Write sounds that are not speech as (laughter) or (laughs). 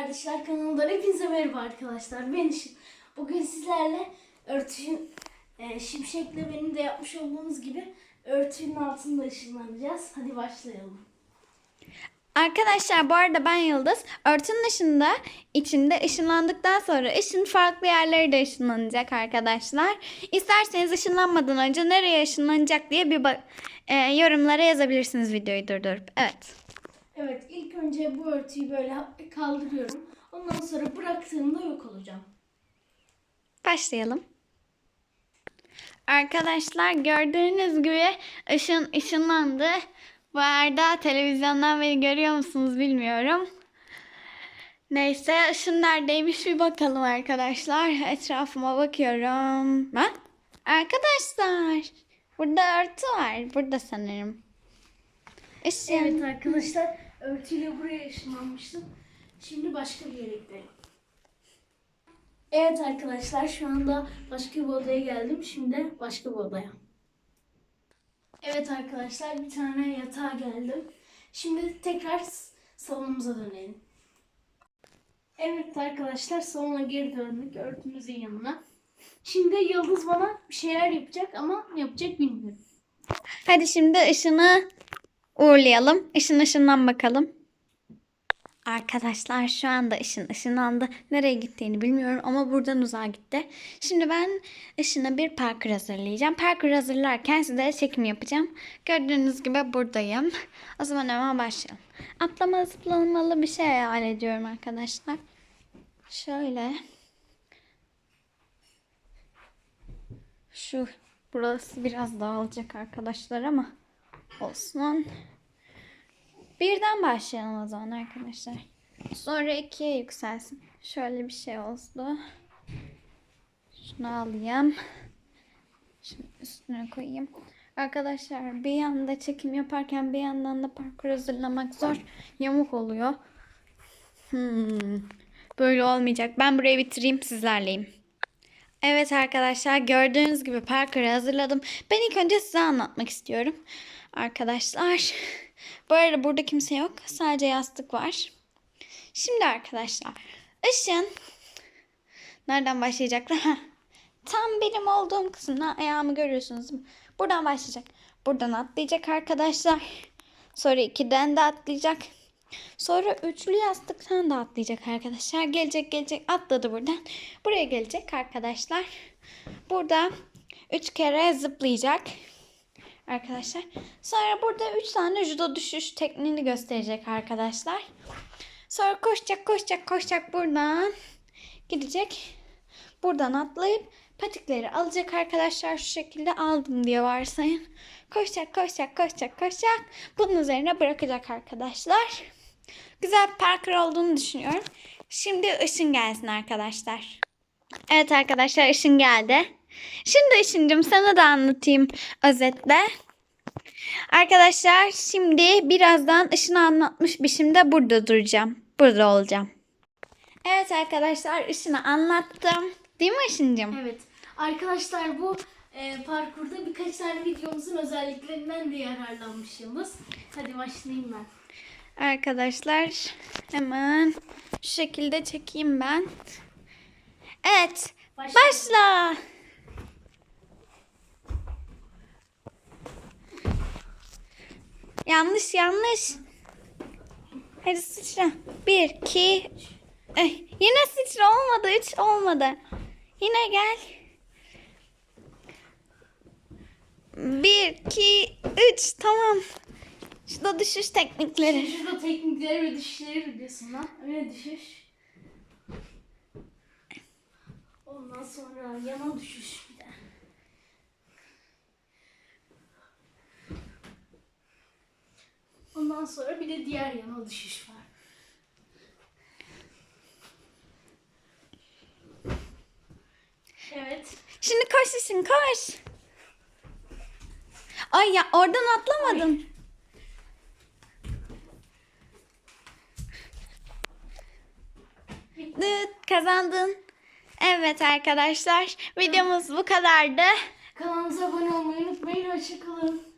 Kardeşler kanalından hepinize merhaba arkadaşlar. Ben Işıl. Bugün sizlerle örtüyün e, Şimşek'le benim de yapmış olduğumuz gibi örtünün altında ışınlanacağız. Hadi başlayalım. Arkadaşlar bu arada ben Yıldız. Örtünün ışığında içinde ışınlandıktan sonra ışın farklı yerlere de ışınlanacak arkadaşlar. İsterseniz ışınlanmadan önce nereye ışınlanacak diye bir e, yorumlara yazabilirsiniz videoyu durdurup. Evet. İlk önce bu örtüyü böyle kaldırıyorum. Ondan sonra bıraktığımda yok olacağım. Başlayalım. Arkadaşlar gördüğünüz gibi ışın ışınlandı. Bu arada televizyondan beni görüyor musunuz bilmiyorum. Neyse ışın neredeymiş bir bakalım arkadaşlar. Etrafıma bakıyorum. Ha? Arkadaşlar burada örtü var. Burada sanırım. Işın. Evet arkadaşlar örtüyle buraya ışınlanmıştım. Şimdi başka bir yere gidelim. Evet arkadaşlar şu anda başka bir odaya geldim. Şimdi başka bir odaya. Evet arkadaşlar bir tane yatağa geldim. Şimdi tekrar salonumuza dönelim. Evet arkadaşlar salona geri döndük örtümüzün yanına. Şimdi Yıldız bana bir şeyler yapacak ama ne yapacak bilmiyorum. Hadi şimdi ışını uğurlayalım. Işın ışından bakalım. Arkadaşlar şu anda ışın ışınlandı. Nereye gittiğini bilmiyorum ama buradan uzağa gitti. Şimdi ben ışına bir parkur hazırlayacağım. Parkur hazırlarken size çekim yapacağım. Gördüğünüz gibi buradayım. O zaman hemen başlayalım. Atlama zıplamalı bir şey hayal ediyorum arkadaşlar. Şöyle. Şu burası biraz dağılacak arkadaşlar ama olsun. Birden başlayalım o zaman arkadaşlar. Sonra ikiye yükselsin. Şöyle bir şey oldu. Şunu alayım. Şunu üstüne koyayım. Arkadaşlar bir yanda çekim yaparken bir yandan da parkur hazırlamak zor. Yamuk oluyor. Hmm. Böyle olmayacak. Ben burayı bitireyim sizlerleyim. Evet arkadaşlar gördüğünüz gibi parkuru hazırladım. Ben ilk önce size anlatmak istiyorum. Arkadaşlar (laughs) bu arada burada kimse yok. Sadece yastık var. Şimdi arkadaşlar ışın nereden başlayacaklar? (laughs) Tam benim olduğum kısımdan ayağımı görüyorsunuz. Buradan başlayacak. Buradan atlayacak arkadaşlar. Sonra ikiden de atlayacak. Sonra üçlü yastıktan da atlayacak arkadaşlar. Gelecek gelecek atladı buradan. Buraya gelecek arkadaşlar. Burada üç kere zıplayacak. Arkadaşlar. Sonra burada üç tane judo düşüş tekniğini gösterecek arkadaşlar. Sonra koşacak koşacak koşacak buradan. Gidecek. Buradan atlayıp patikleri alacak arkadaşlar. Şu şekilde aldım diye varsayın. Koşacak koşacak koşacak koşacak. Bunun üzerine bırakacak arkadaşlar. Güzel parkur olduğunu düşünüyorum. Şimdi ışın gelsin arkadaşlar. Evet arkadaşlar ışın geldi. Şimdi ışıncım sana da anlatayım özetle. Arkadaşlar şimdi birazdan ışını anlatmış biçimde burada duracağım. Burada olacağım. Evet arkadaşlar ışını anlattım. Değil mi ışıncım? Evet. Arkadaşlar bu e, parkurda birkaç tane videomuzun özelliklerinden de yararlanmışsınız. Hadi başlayayım ben. Arkadaşlar hemen şu şekilde çekeyim ben. Evet. Başlayalım. Başla. Yanlış yanlış. Hadi sıçra. Bir, iki. Eh, yine sıçra olmadı. Üç olmadı. Yine gel. Bir, iki, üç. Tamam. Şurada düşüş teknikleri. Şurada teknikleri ve düşüşleri videosundan. Öne düşüş. Ondan sonra yana düşüş bir de. Ondan sonra bir de diğer yana düşüş var. Evet. Şimdi koş işin koş. Ay ya oradan atlamadın. Dıt, kazandın. Evet arkadaşlar videomuz bu kadardı. Kanalımıza abone olmayı unutmayın. Hoşçakalın.